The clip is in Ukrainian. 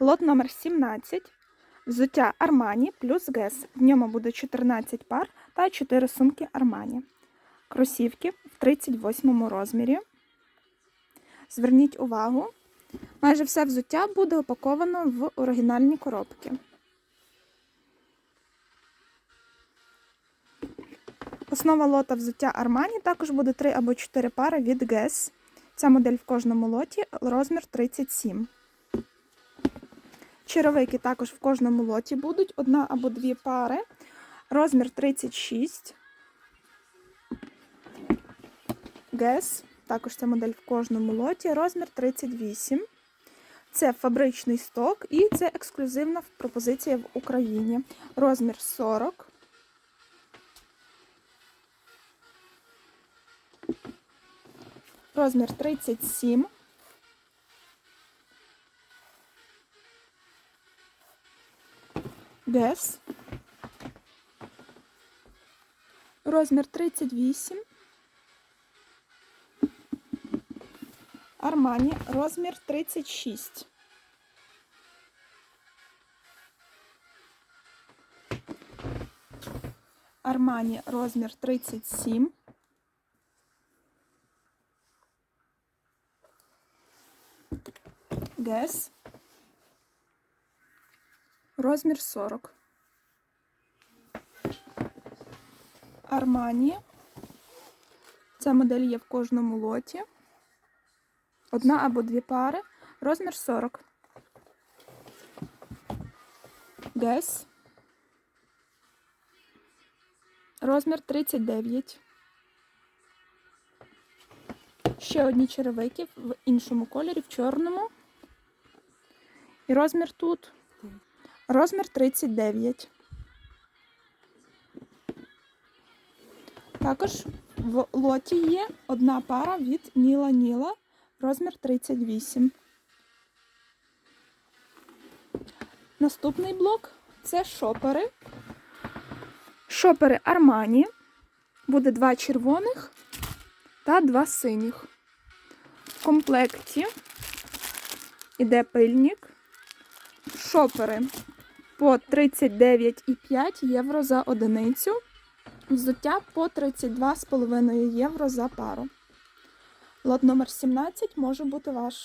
Лот номер 17. Взуття Армані плюс ГЕС. В ньому буде 14 пар та 4 сумки Армані. Кросівки в 38 розмірі. Зверніть увагу, майже все взуття буде упаковано в оригінальні коробки. Основа лота взуття Армані також буде 3 або 4 пари від ГЕС. Ця модель в кожному лоті, розмір 37. Черевики також в кожному лоті будуть одна або дві пари. Розмір 36. ГЕС. Також ця модель в кожному лоті. Розмір 38. Це фабричний сток і це ексклюзивна пропозиція в Україні. Розмір 40. Розмір 37. Гес. Розмір 38. Армані. Розмір 36. Армані розмір 37. Гес. Розмір 40. Армані. Ця модель є в кожному лоті. Одна або дві пари. Розмір 40. Гес. Розмір 39. Ще одні черевики в іншому кольорі, в чорному. І розмір тут. Розмір 39. Також в лоті є одна пара від Ніла Ніла, розмір 38. Наступний блок це шопери. Шопери Армані. Буде два червоних та два синіх. В комплекті іде пильник. Шопери по 39,5 євро за одиницю. Взуття по 32,5 євро за пару. Лот номер 17 може бути ваш.